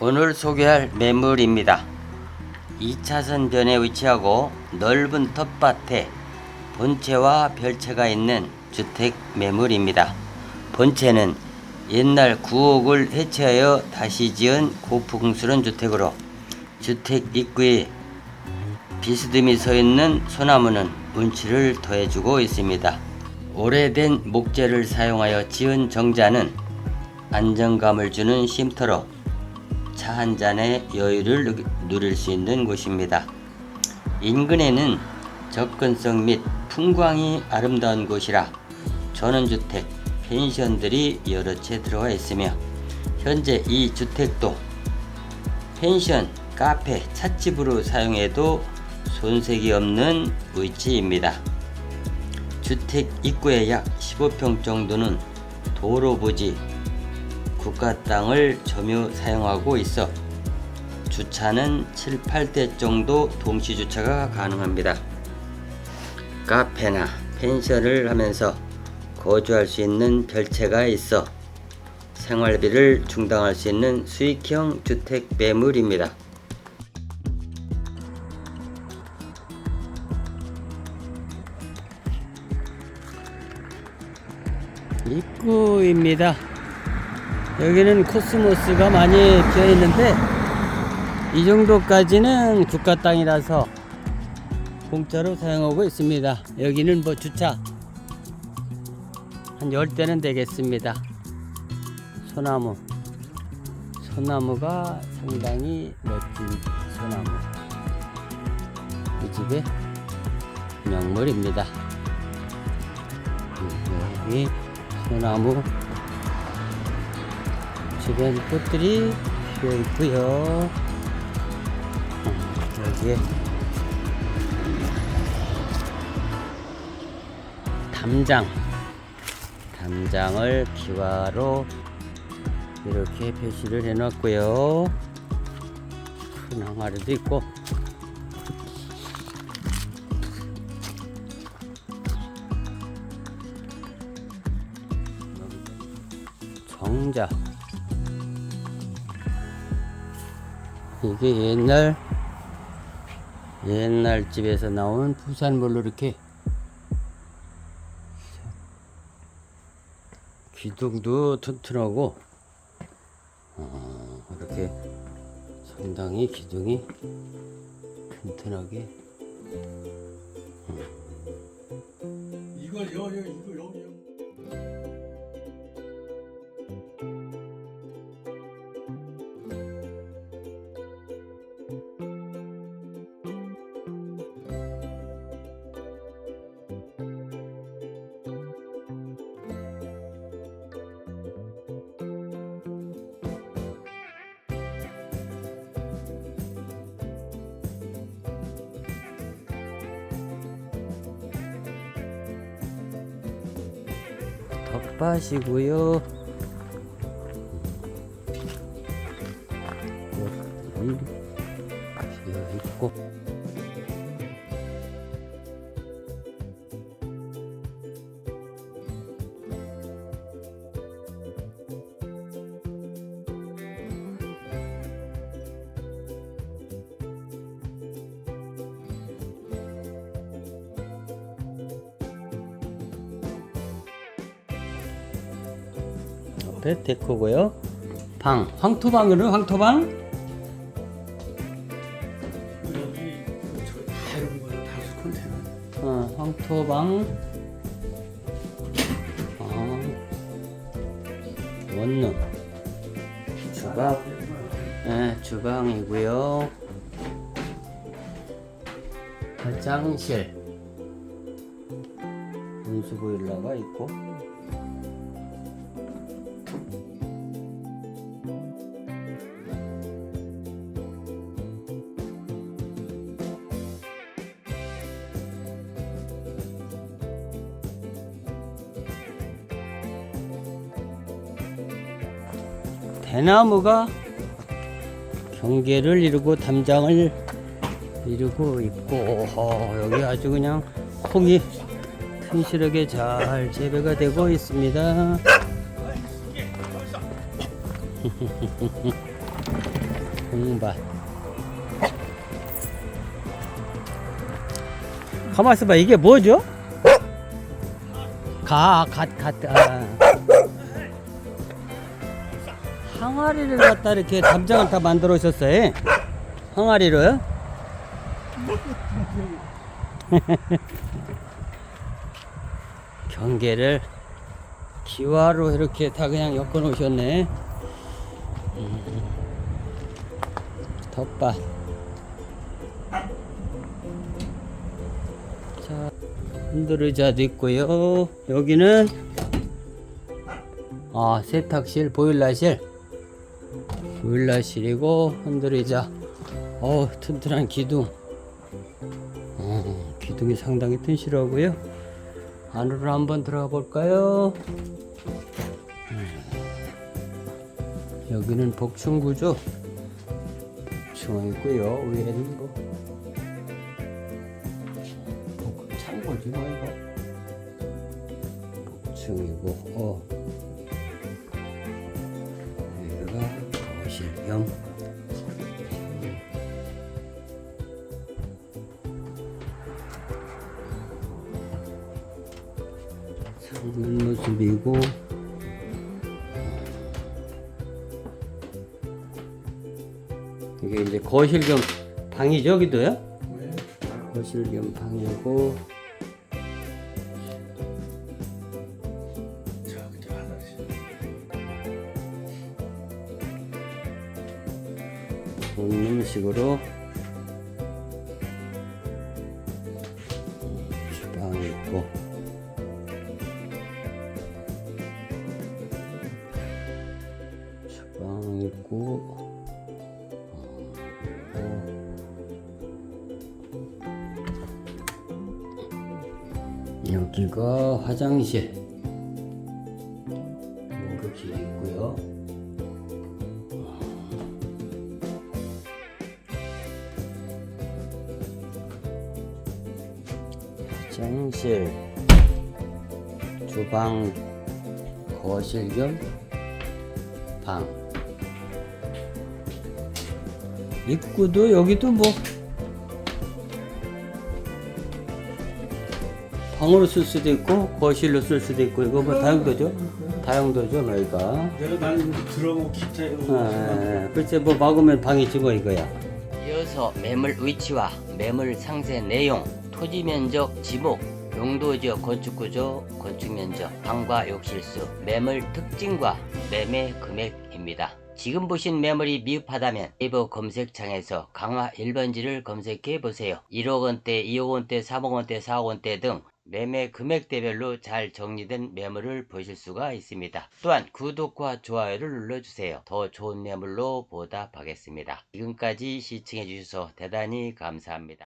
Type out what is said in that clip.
오늘 소개할 매물입니다. 2차선 변에 위치하고 넓은 텃밭에 본체와 별채가 있는 주택 매물입니다. 본체는 옛날 구옥을 해체하여 다시 지은 고풍스런 주택으로 주택 입구에 비스듬히 서 있는 소나무는 운치를 더해주고 있습니다. 오래된 목재를 사용하여 지은 정자는 안정감을 주는 쉼터로 차 한 잔의 여유를 누- 누릴 수 있는 곳입니다. 인근에는 접근성 및 풍광이 아름다운 곳이라 전원주택, 펜션들이 여러 채 들어와 있으며 현재 이 주택도 펜션, 카페, 찻집으로 사용해도 손색이 없는 위치입니다. 주택 입구의 약 15평 정도는 도로 부지, 국가 땅을 점유 사용하고 있어 주차는 7, 8대 정도 동시 주차가 가능합니다. 카페나 펜션을 하면서 거주할 수 있는 별채가 있어 생활비를 충당할 수 있는 수익형 주택 매물입니다. 입구입니다. 여기는 코스모스가 많이 피어 있는데 이 정도까지는 국가 땅이라서 공짜로 사용하고 있습니다. 여기는 뭐 주차 한 10대는 되겠습니다. 소나무. 소나무가 상당히 멋진 소나무. 이 집의 명물입니다. 여기 소나무 주변 꽃들이 피어 있고요. 어, 여기에 담장, 담장을 기와로 이렇게 표시를 해놨고요. 큰 항아리도 있고. 정자. 이게 옛날 옛날 집에서 나온 부산물로 이렇게 기둥도 튼튼하고 어, 이렇게 상당히 기둥이 튼튼하게. 이걸 여, 여, 이거 여기 텃밭이고요. 옆에 데코고요. 방 황토방으로 황토방 여기 저다 이런 거다 컨테이너. 어, 황토방 어, 원룸 주방 네, 주방이고요. 화장실 분수 보일러가 있고 대나무가 경계를 이루고 담장을 이루고 있고 어, 여기 아주 그냥 폭이 튼실하게 잘 재배가 되고 있습니다. 공밭. 가만 있어봐. 이게 뭐죠? 가, 갓, 갓. 아. 항아리를 갖다 이렇게 담장을 다 만들어 오셨어요. 항아리로요? 경계를 기와로 이렇게 다 그냥 엮어 놓으셨네. 음. 텃밭. 자, 흔들의자도 있고요. 여기는 아 세탁실, 보일러실, 보일러실이고 흔들의자. 어 튼튼한 기둥. 어, 기둥이 상당히 튼실하고요. 안으로 한번 들어가 볼까요? 음. 여기는 복층 구조. 복층이고요. 위에는 뭐 복- 창고지 뭐 이거. 복층이고, 어. 거실 겸. 창문 모습이고 이게 이제 거실 겸 방이죠 여기도요? 왜? 거실 겸 방이고 이런 식으로 주방 있고 있고 어, 여기가 화장실 화장실, 주방, 거실 겸 방. 입구도 여기도 뭐 방으로 쓸 수도 있고 거실로 쓸 수도 있고 이거 뭐 다용도죠? 다용도죠, 여기가. 내가 나는 들어오고 기타 이런 거. 아, 글쎄 뭐 막으면 방이지 뭐 이거야. 이어서 매물 위치와 매물 상세 내용, 토지 면적, 지목, 용도 지역 건축 구조, 건축 면적, 방과 욕실 수, 매물 특징과 매매 금액입니다. 지금 보신 매물이 미흡하다면 네이버 검색창에서 강화 1번지를 검색해 보세요. 1억 원대, 2억 원대, 3억 원대, 4억 원대 등 매매 금액대별로 잘 정리된 매물을 보실 수가 있습니다. 또한 구독과 좋아요를 눌러주세요. 더 좋은 매물로 보답하겠습니다. 지금까지 시청해 주셔서 대단히 감사합니다.